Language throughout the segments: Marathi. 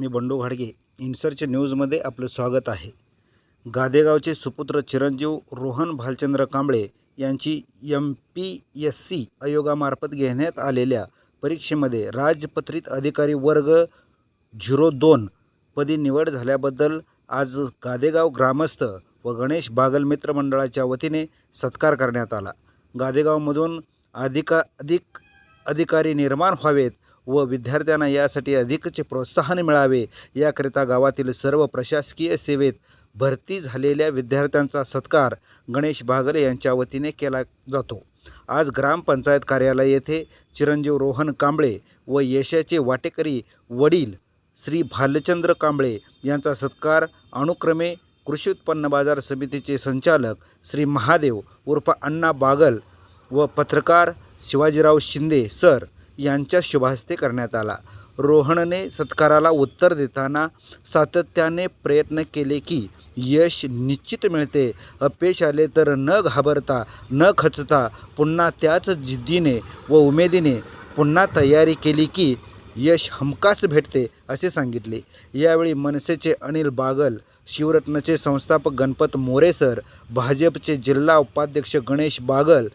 मी बंडू घाडगे इन्सर्च न्यूजमध्ये आपलं स्वागत आहे. गादेगावचे सुपुत्र चिरंजीव रोहन भालचंद्र कांबळे यांची एम पी एस सी आयोगामार्फत घेण्यात आलेल्या परीक्षेमध्ये राजपत्रित अधिकारी वर्ग झिरो दोन पदी निवड झाल्याबद्दल आज गादेगाव ग्रामस्थ व गणेश बागल मित्र मंडळाच्या वतीने सत्कार करण्यात आला. गादेगावमधून अधिका अधिक अधिकारी निर्माण व्हावेत व विद्यार्थ्यांना यासाठी अधिकचे प्रोत्साहन मिळावे. याकरिता गावातील सर्व प्रशासकीय सेवेत भरती झालेल्या विद्यार्थ्यांचा सत्कार गणेश भागले यांच्या वतीने केला जातो. आज ग्रामपंचायत कार्यालय येथे चिरंजीव रोहन कांबळे व यशाचे वाटेकरी वडील श्री भालचंद्र कांबळे यांचा सत्कार अनुक्रमे कृषी उत्पन्न बाजार समितीचे संचालक श्री महादेव उर्फ अण्णा बागल व पत्रकार शिवाजीराव शिंदे सर यांच्या शुभहस्ते करण्यात आला. रोहनने सत्काराला उत्तर देताना सातत्याने प्रयत्न केले की यश निश्चित मिळते. अपयश आले तर न घाबरता न खचता पुन्हा त्याच जिद्दीने व उमेदीने पुन्हा तयारी केली की यश हमखास भेटते असे सांगितले. यावेळी मनसेचे अनिल बागल शिवरत्नचे संस्थापक गणपत मोरे सर भाजपचे जिल्हा उपाध्यक्ष गणेश बागल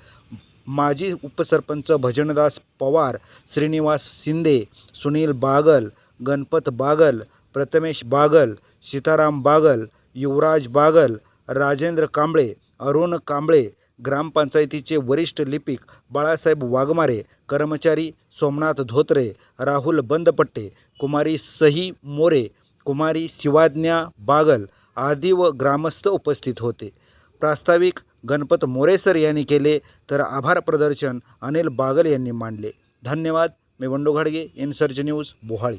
माजी उपसरपंच भजनदास पवार श्रीनिवास शिंदे सुनील बागल गणपत बागल प्रथमेश बागल सीताराम बागल युवराज बागल राजेंद्र कांबळे अरुण कांबळे ग्रामपंचायतीचे वरिष्ठ लिपिक बाळासाहेब वाघमारे कर्मचारी सोमनाथ धोत्रे राहुल बंदपट्टे कुमारी सही मोरे कुमारी शिवाज्ञा बागल आदी व ग्रामस्थ उपस्थित होते. प्रास्ताविक गणपत मोरेसर यांनी केले तर आभार प्रदर्शन अनिल बागल यांनी मांडले. धन्यवाद. मी बंडू घाडगे इनसर्च न्यूज बोहाळी.